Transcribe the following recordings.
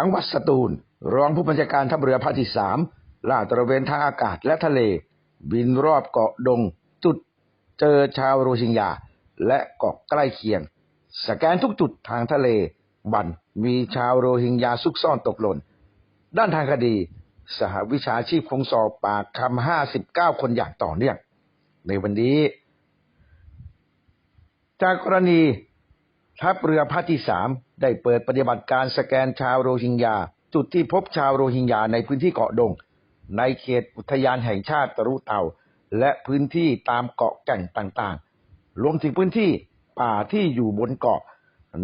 จังหวัดสตูล รองผู้บัญชาการทัพเรือภาคที่สามลาดตระเวนทางอากาศและทะเล บินรอบเกาะดง จุดเจอชาวโรฮิงญาและเกาะใกล้เคียง สแกนทุกจุดทางทะเล บันมีชาวโรฮิงญาซุกซ่อนตกหล่น ด้านทางคดี สหวิชาชีพคงสอบปากคำห้าสิบเก้าคนอย่างต่อเนื่องในวันนี้ จากกรณี ทัพเรือภาคที่สามได้เปิดปฏิบัติการสแกนชาวโรฮิงญา จุดที่พบชาวโรฮิงญาในพื้นที่เกาะดง ในเขตอุทยานแห่งชาติตะรุเตา และพื้นที่ตามเกาะแก่งต่างๆ รวมถึงพื้นที่ป่าที่อยู่บนเกาะ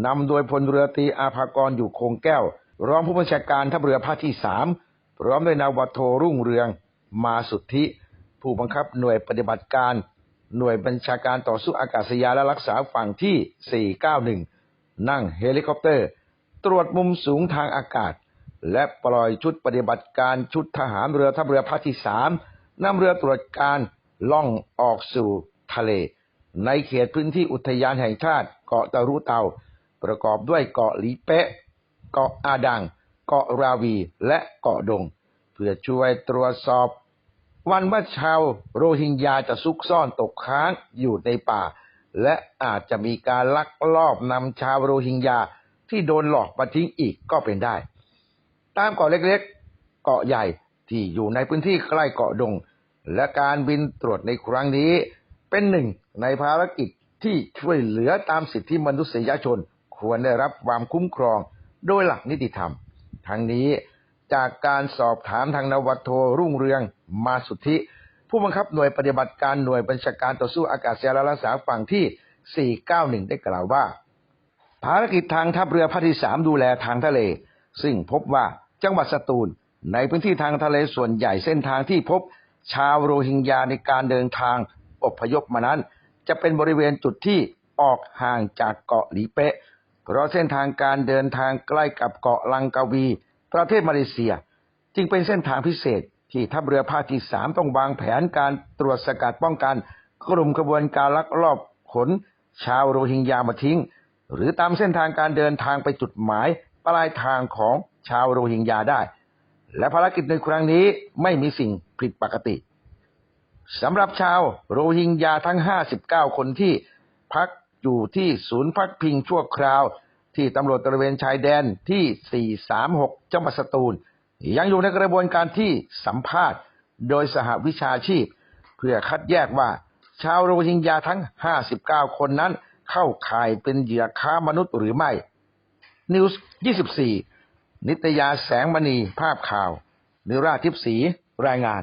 นำโดยพลเรือตรีอาภากรอยู่คงแก้ว รองผู้บัญชาการทัพเรือภาคที่สามพร้อมด้วยนาวาโทรุ่งเรือง มาสุทธิ ผู้บังคับหน่วยปฏิบัติการ หน่วยบัญชาการต่อสู้อากาศยานและรักษาฝั่งที่ 491 นั่งเฮลิคอปเตอร์ ตรวจมุมสูงทางอากาศ และปล่อยชุดปฏิบัติการชุดทหารเรือทัพเรือภาคที่สามนำเรือตรวจการล่องออกสู่ทะเล ในเขตพื้นที่อุทยานแห่งชาติ เกาะตะรุเตา ประกอบด้วยเกาะหลีเป๊ะ เกาะอาดัง เกาะราวี และเกาะดง เพื่อช่วยตรวจสอบ วันว่าชาวโรฮิงญาจะซุกซ่อนตกค้างอยู่ในป่า และอาจจะมีการลักลอบนำชาวโรฮิงญาที่โดนหลอกมาทิ้งอีกก็เป็นได้ ตามเกาะเล็กๆ เกาะใหญ่ที่อยู่ในพื้นที่ใกล้เกาะดง และการบินตรวจในครั้งนี้ เป็นหนึ่งในภารกิจที่ช่วยเหลือตามสิทธิมนุษยชน ควรได้รับความคุ้มครองโดยหลักนิติธรรม ทั้งนี้ จากการสอบถามทางนวัตโทรุ่งเรืองมาสุทธิ ผู้บังคับหน่วยปฏิบัติการหน่วยบัญชาการต่อสู้อากาศยานและรักษาฝั่งที่ 491 ได้กล่าวว่า ภารกิจทางทัพเรือภาคที่สามดูแลทางทะเล ซึ่งพบว่าจังหวัดสตูล ในพื้นที่ทางทะเลส่วนใหญ่เส้นทางที่พบ ชาวโรฮิงญาในการเดินทางอพยพมานั้น จะเป็นบริเวณจุดที่ออกห่างจากเกาะหลีเป๊ะเพราะเส้นทางการเดินทางใกล้กับเกาะลังกาวี ประเทศมาเลเซีย จึงเป็นเส้นทางพิเศษที่ทัพเรือภาคที่สามต้องวางแผนการตรวจสกัดป้องกัน กลุ่มขบวนการลักลอบขน ชาวโรฮิงญามาทิ้ง หรือตามเส้นทางการเดินทางไปจุดหมายปลายทางของชาวโรฮิงญาได้ และภารกิจในครั้งนี้ไม่มีสิ่งผิดปกติสำหรับชาวโรฮิงญาทั้ง 59 คนที่พักอยู่ที่ศูนย์พักพิงชั่วคราว ที่ตำรวจตระเวนชายแดนที่ 436 จังหวัดสตูล ยังอยู่ในกระบวนการที่สัมภาษณ์ โดยสหวิชาชีพ เพื่อคัดแยกว่า ชาวโรฮิงญาทั้ง 59 คนนั้นเข้าข่ายเป็นเหยื่อค้ามนุษย์หรือไม่ นิวส์24 นิตยาแสงมณีภาพข่าว นิราทิพย์ศรีรายงาน